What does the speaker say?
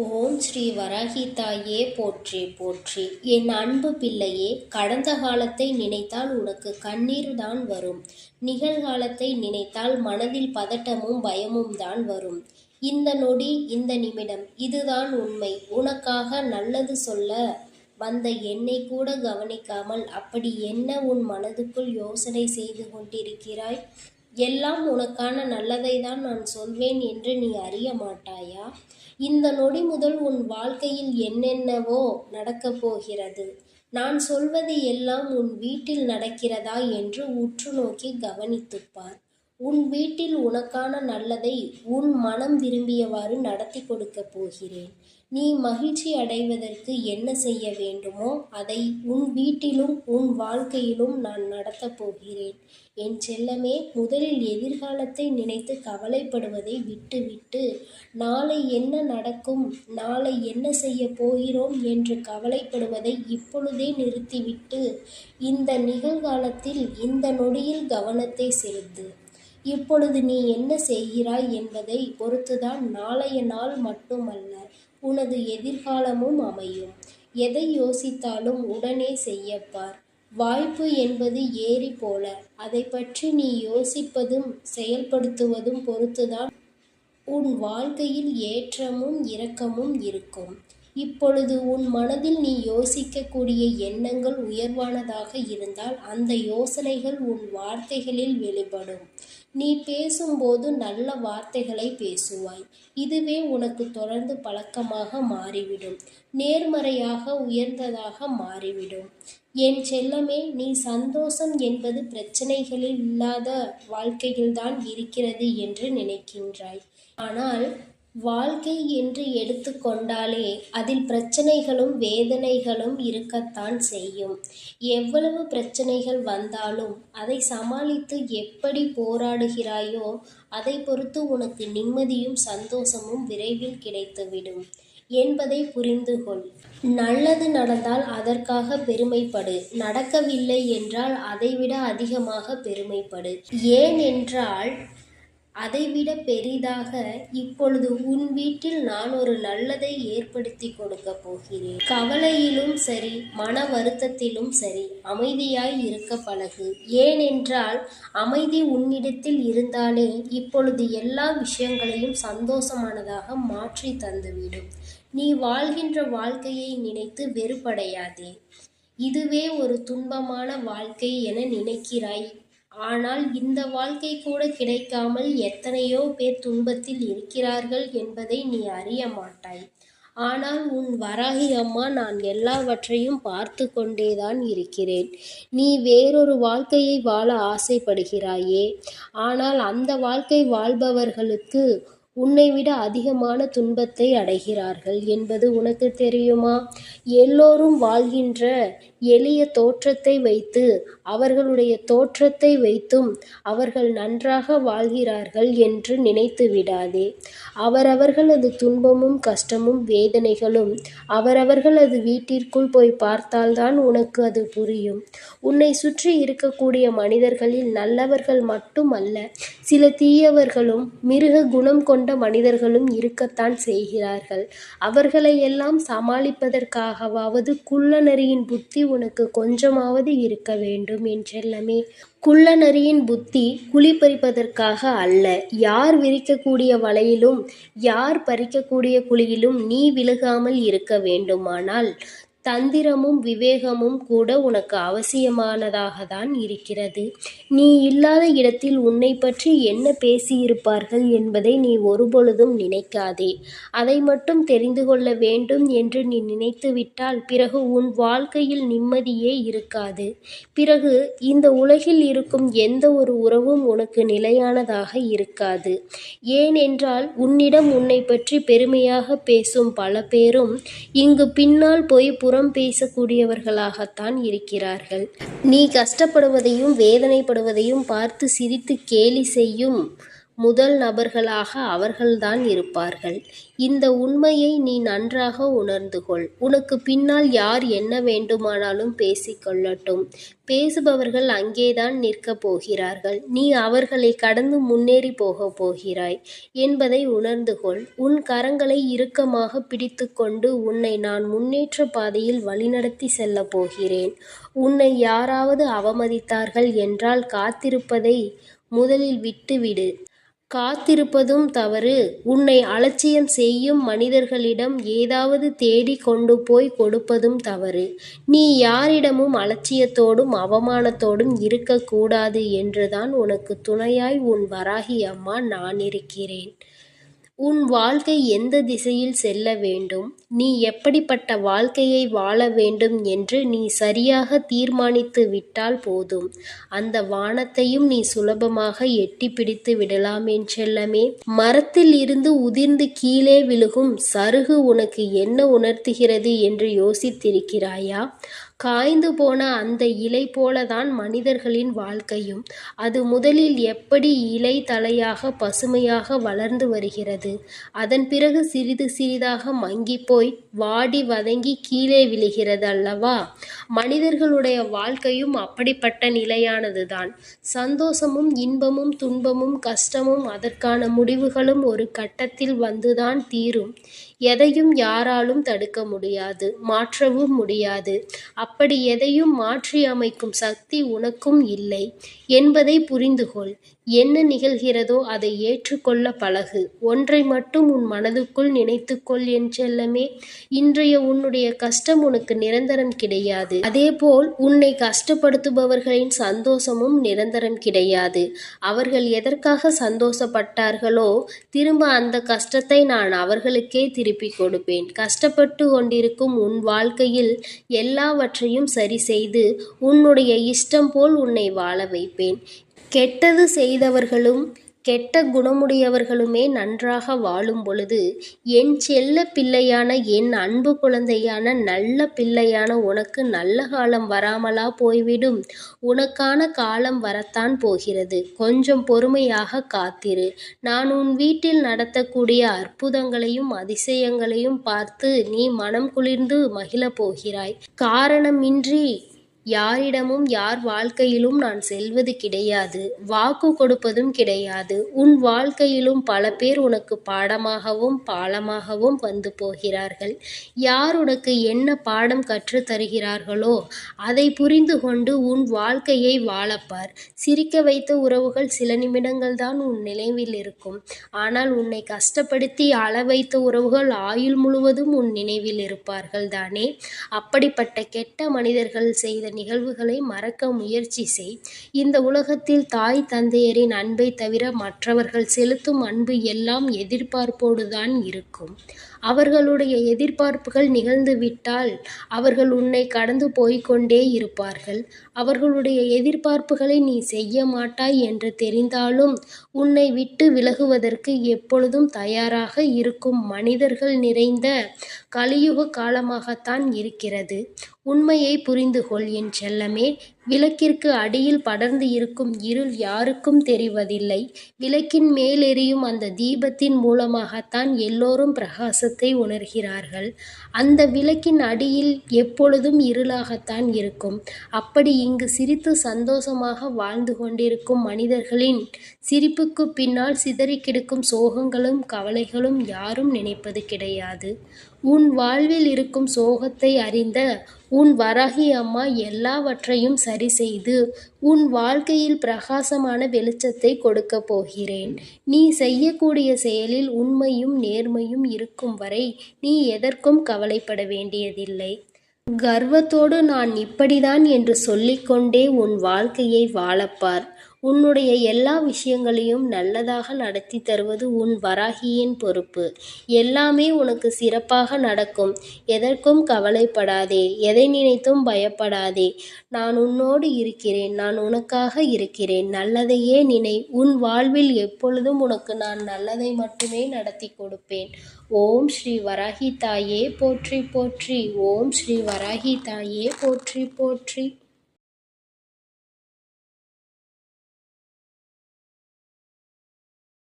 ஓம் ஸ்ரீ வராகிதாயே போற்றி போற்றி. என் அன்பு பிள்ளையே கடந்த காலத்தை நினைத்தால் உனக்கு கண்ணீர் தான் வரும். நிகழ்காலத்தை நினைத்தால் மனதில் பதட்டமும் பயமும் தான் வரும். இந்த நொடி இந்த நிமிடம் இதுதான் உண்மை. உனக்காக நல்லது சொல்ல வந்த என்னை கூட கவனிக்காமல் அப்படி என்ன உன் மனதுக்குள் யோசனை செய்து கொண்டிருக்கிறாய்? எல்லாம் உனக்கான நல்லதை தான் நான் சொல்வேன் என்று நீ அறிய மாட்டாயா? இந்த நொடி முதல் உன் வாழ்க்கையில் என்னென்னவோ நடக்கப் போகிறது. நான் சொல்வது எல்லாம் உன் வீட்டில் நடக்கிறதா என்று உற்று நோக்கி கவனித்துப்பார். உன் வீட்டில் உனக்கான நல்லதை உன் மனம் விரும்பியவாறு நடத்தி கொடுக்கப் போகிறேன். நீ மகிழ்ச்சி அடைவதற்கு என்ன செய்ய வேண்டுமோ அதை உன் வீட்டிலும் உன் வாழ்க்கையிலும் நான் நடத்தப் போகிறேன். என் செல்லமே முதலில் எதிர்காலத்தை நினைத்து கவலைப்படுவதை விட்டுவிட்டு நாளை என்ன நடக்கும் நாளை என்ன செய்ய போகிறோம் என்று கவலைப்படுவதை இப்பொழுதே நிறுத்திவிட்டு இந்த நிகழ்காலத்தில் இந்த நொடியில் கவனத்தை செலுத்து. இப்பொழுது நீ என்ன செய்கிறாய் என்பதை பொறுத்துதான் நாளைய நாள் மட்டுமல்ல உனது எதிர்காலமும் அமையும். எதை யோசித்தாலும் உடனே செய்யப்பார். வாய்ப்பு என்பது ஏரி போல. அதை பற்றி நீ யோசிப்பதும் செயல்படுத்துவதும் பொறுத்துதான் உன் வாழ்க்கையில் ஏற்றமும் இரக்கமும் இருக்கும். இப்பொழுது உன் மனதில் நீ யோசிக்கக்கூடிய எண்ணங்கள் உயர்வானதாக இருந்தால் அந்த யோசனைகள் உன் வார்த்தைகளில் வெளிப்படும். நீ பேசும்போது நல்ல வார்த்தைகளை பேசுவாய். இதுவே உனக்கு தொடர்ந்து பழக்கமாக மாறிவிடும். நேர்மறையாக உயர்ந்ததாக மாறிவிடும். என் செல்லமே நீ சந்தோஷம் என்பது பிரச்சனைகளில் இல்லாத வாழ்க்கையில்தான் இருக்கிறது என்று நினைக்கின்றாய். ஆனால் வாழ்க்கை என்று எடுத்துக்கொண்டாலே அதில் பிரச்சனைகளும் வேதனைகளும் இருக்கத்தான் செய்யும். எவ்வளவு பிரச்சனைகள் வந்தாலும் அதை சமாளித்து எப்படி போராடுகிறாயோ அதை பொறுத்து உனக்கு நிம்மதியும் சந்தோஷமும் விரைவில் கிடைத்துவிடும் என்பதை புரிந்து கொள். நல்லது நடந்தால் அதற்காக பெருமைப்படு. நடக்கவில்லை என்றால் அதைவிட அதிகமாக பெருமைப்படு. ஏன் என்றால் அதைவிட பெரிதாக இப்பொழுது உன் வீட்டில் நான் ஒரு நல்லதை ஏற்படுத்தி கொடுக்க போகிறேன். கவலையிலும் சரி மன வருத்தத்திலும் சரி அமைதியாய் இருக்க பழகு. ஏனென்றால் அமைதி உன்னிடத்தில் இருந்தாலே இப்பொழுது எல்லா விஷயங்களையும் சந்தோஷமானதாக மாற்றி தந்துவிடும். நீ வாழ்கின்ற வாழ்க்கையை நினைத்து வெறுப்படையாதே. இதுவே ஒரு துன்பமான வாழ்க்கை என நினைக்கிறாய். ஆனால் இந்த வாழ்க்கை கூட கிடைக்காமல் எத்தனையோ பேர் துன்பத்தில் இருக்கிறார்கள் என்பதை நீ அறிய மாட்டாய். ஆனால் உன் வராகி அம்மா நான் எல்லாவற்றையும் பார்த்து கொண்டேதான் இருக்கிறேன். நீ வேறொரு வாழ்க்கையை வாழ ஆசைப்படுகிறாயே. ஆனால் அந்த வாழ்க்கை வாழ்பவர்களுக்கு உன்னை விட அதிகமான துன்பத்தை அடைகிறார்கள் என்பது உனக்கு தெரியுமா? எல்லோரும் வாழ்கின்ற எளிய தோற்றத்தை வைத்து அவர்களுடைய தோற்றத்தை வைத்தும் அவர்கள் நன்றாக வாழ்கிறார்கள் என்று நினைத்து விடாதே. அவரவர்களது துன்பமும் கஷ்டமும் வேதனைகளும் அவரவர்களது வீட்டிற்குள் போய் பார்த்தால்தான் உனக்கு அது புரியும். உன்னை சுற்றி இருக்கக்கூடிய மனிதர்களில் நல்லவர்கள் மட்டுமல்ல சில தீயவர்களும் மிருக குணம் கொண்ட கொண்ட மனிதர்களும் இருக்கத்தான் செய்கிறார்கள். அவர்களை எல்லாம் சமாளிப்பதற்காகவாவது குள்ளநரியின் புத்தி உனக்கு கொஞ்சமாவது இருக்க வேண்டும் என்றெல்லாமே. குள்ளநரியின் புத்தி குழி பறிப்பதற்காக அல்ல. யார் விரிக்கக்கூடிய வலையிலும் யார் பறிக்கக்கூடிய குழியிலும் நீ விழுகாமல் இருக்க வேண்டுமானால் தந்திரமும் விவேகமும் கூட உனக்கு அவசியமானதாக தான் இருக்கிறது. நீ இல்லாத இடத்தில் உன்னை பற்றி என்ன பேசியிருப்பார்கள் என்பதை நீ ஒருபொழுதும் நினைக்காதே. அதை மட்டும் தெரிந்து கொள்ள வேண்டும் என்று நீ நினைத்துவிட்டால் பிறகு உன் வாழ்க்கையில் நிம்மதியே இருக்காது. பிறகு இந்த உலகில் இருக்கும் எந்த ஒரு உறவும் உனக்கு நிலையானதாக இருக்காது. ஏனென்றால் உன்னிடம் உன்னை பற்றி பெருமையாக பேசும் பல பேரும் இங்கு பின்னால் போய் புறம் பேசக்கூடியவர்களாகத்தான் இருக்கிறார்கள். நீ கஷ்டப்படுவதையும் வேதனைப்படுவதையும் பார்த்து சிரித்து கேலி செய்யும் முதல் நபர்களாக அவர்கள்தான் இருப்பார்கள். இந்த உண்மையை நீ நன்றாக உணர்ந்து கொள். உனக்குப் பின்னால் யார் என்ன வேண்டுமானாலும் பேசிக் கொள்ளட்டும். பேசுபவர்கள் அங்கேதான் நிற்கப் போகிறார்கள். நீ அவர்களைக் கடந்து முன்னேறிப் போகப் போகிறாய் என்பதை உணர்ந்து கொள். உன் கரங்களை இறுக்கமாகப் பிடித்துக் கொண்டு உன்னை நான் முன்னேற்றப் பாதையில் வழிநடத்திச் செல்லப் போகிறேன். உன்னை யாராவது அவமதித்தார்கள் என்றால் காத்திருப்பதை முதலில் விட்டுவிடு. காத்திருப்பதும் தவறு. உன்னை அலட்சியம் செய்யும் மனிதர்களிடம் ஏதாவது தேடிக் கொண்டு போய் கொடுப்பதும் தவறு. நீ யாரிடமும் அலட்சியத்தோடும் அவமானத்தோடும் இருக்கக்கூடாது என்றுதான் உனக்குத் துணையாய் உன் வராகி அம்மா நான் இருக்கிறேன் உன் வாழ்க்கை எந்த திசையில் செல்ல வேண்டும் நீ எப்படிப்பட்ட வாழ்க்கையை வாழ வேண்டும் என்று நீ சரியாக தீர்மானித்து விட்டால் போதும். அந்த வானத்தையும் நீ சுலபமாக எட்டி பிடித்து விடலாம் என் செல்லமே. மரத்தில் இருந்து உதிர்ந்து கீழே விழுகும் சருகு உனக்கு என்ன உணர்த்துகிறது என்று யோசித்திருக்கிறாயா? காய்ந்து போன அந்த இலை போலதான் மனிதர்களின் வாழ்க்கையும். அது முதலில் எப்படி இலை தலையாக பசுமையாக வளர்ந்து வருகிறது. அதன் பிறகு சிறிது சிறிதாக மங்கிப்போய் வாடி வதங்கி கீழே விழுகிறது அல்லவா? மனிதர்களுடைய வாழ்க்கையும் அப்படிப்பட்ட நிலையானதுதான். சந்தோஷமும் இன்பமும் துன்பமும் கஷ்டமும் அதற்கான முடிவுகளும் ஒரு கட்டத்தில் வந்துதான் தீரும். எதையும் யாராலும் தடுக்க முடியாது மாற்றவும் முடியாது. அப்படி எதையும் மாற்றி அமைக்கும் சக்தி உனக்கும் இல்லை என்பதை புரிந்து கொள். என்ன நிகழ்கிறதோ அதை ஏற்றுக்கொள்ள பழகு. ஒன்றை மட்டும் உன் மனதுக்குள் நினைத்துக்கொள் என் செல்லமே. இன்றைய உன்னுடைய கஷ்டம் உனக்கு நிரந்தரம் கிடையாது. அதேபோல் உன்னை கஷ்டப்படுத்துபவர்களின் சந்தோஷமும் நிரந்தரம் கிடையாது. அவர்கள் எதற்காக சந்தோஷப்பட்டார்களோ திரும்ப அந்த கஷ்டத்தை நான் அவர்களுக்கே திருப்பி கொடுப்பேன். கஷ்டப்பட்டு கொண்டிருக்கும் உன் வாழ்க்கையில் எல்லாவற்றையும் சரிசெய்து உன்னுடைய இஷ்டம் போல் உன்னை வாழ வைப்பேன். கெட்டது செய்தவர்களும் கெட்ட குணமுடையவர்களுமே நன்றாக வாழும் பொழுது என் செல்ல பிள்ளையான என் அன்பு குழந்தையான நல்ல பிள்ளையான உனக்கு நல்ல காலம் வராமலா போய்விடும்? உனக்கான காலம் வரத்தான் போகிறது. கொஞ்சம் பொறுமையாக காத்திரு. நான் உன் வீட்டில் நடத்தக்கூடிய அற்புதங்களையும் அதிசயங்களையும் பார்த்து நீ மனம் குளிர்ந்து மகிழப் போகிறாய். காரணமின்றி யாரிடமும் யார் வாழ்க்கையிலும் நான் செல்வது கிடையாது. வாக்கு கொடுப்பதும் கிடையாது. உன் வாழ்க்கையிலும் பல பேர் உனக்கு பாடமாகவும் பாலமாகவும் வந்து போகிறார்கள். யார் உனக்கு என்ன பாடம் கற்றுத் தருகிறார்களோ புரிந்து கொண்டு உன் வாழ்க்கையை வாழப்பார் சிரிக்க வைத்த உறவுகள் சில நிமிடங்கள் தான் உன் நினைவில் இருக்கும். ஆனால் உன்னை கஷ்டப்படுத்தி அள வைத்த உறவுகள் ஆயுள் முழுவதும் உன் நினைவில் இருப்பார்கள் தானே. அப்படிப்பட்ட கெட்ட மனிதர்கள் செய்த நிகழ்வுகளை மறக்க முயற்சி செய். இந்த உலகத்தில் தாய் தந்தையரின் அன்பை தவிர மற்றவர்கள் செலுத்தும் அன்பு எல்லாம் எதிர்பார்ப்போடுதான் இருக்கும். அவர்களுடைய எதிர்பார்ப்புகள் நிகழ்ந்துவிட்டால் அவர்கள் உன்னை கடந்து போய்கொண்டே இருப்பார்கள். அவர்களுடைய எதிர்பார்ப்புகளை நீ செய்ய மாட்டாய் என்று தெரிந்தாலும் உன்னை விட்டு விலகுவதற்கு எப்பொழுதும் தயாராக இருக்கும் மனிதர்கள் நிறைந்த கலியுக காலமாகத்தான் இருக்கிறது. உண்மையை புரிந்து கொள் என் செல்லமே. விளக்கிற்கு அடியில் படர்ந்து இருக்கும் இருள் யாருக்கும் தெரிவதில்லை. விளக்கின் மேல் எரியும் அந்த தீபத்தின் மூலமாகத்தான் எல்லோரும் பிரகாசத்தை உணர்கிறார்கள். அந்த விளக்கின் அடியில் எப்பொழுதும் இருளாகத்தான் இருக்கும். அப்படி இங்கு சிரித்து சந்தோஷமாக வாழ்ந்து கொண்டிருக்கும் மனிதர்களின் சிரிப்புக்குப் பின்னால் சிதறிக் கிடக்கும் சோகங்களும் கவலைகளும் யாரும் நினைப்பது கிடையாது. உன் வாழ்வில் இருக்கும் சோகத்தை அறிந்த உன் வராகி அம்மா எல்லாவற்றையும் சரி செய்து உன் வாழ்க்கையில் பிரகாசமான வெளிச்சத்தை கொடுக்கப் போகிறேன். நீ செய்யக்கூடிய செயலில் உண்மையும் நேர்மையும் இருக்கும் வரை நீ எதற்கும் கவலைப்பட வேண்டியதில்லை. கர்வத்தோடு நான் இப்படிதான் என்று சொல்லிக்கொண்டே உன் வாழ்க்கையை வாழப்பார் உன்னுடைய எல்லா விஷயங்களையும் நல்லதாக நடத்தி தருவது உன் வராகியின் பொறுப்பு. எல்லாமே உனக்கு சிறப்பாக நடக்கும். எதற்கும் கவலைப்படாதே. எதை நினைத்தும் பயப்படாதே. நான் உன்னோடு இருக்கிறேன். நான் உனக்காக இருக்கிறேன். நல்லதையே நினை. உன் வாழ்வில் எப்பொழுதும் உனக்கு நான் நல்லதை மட்டுமே நடத்திக் கொடுப்பேன். ஓம் ஸ்ரீ வராகி தாயே போற்றி போற்றி ஓம் ஸ்ரீ வராகி தாயே போற்றி போற்றி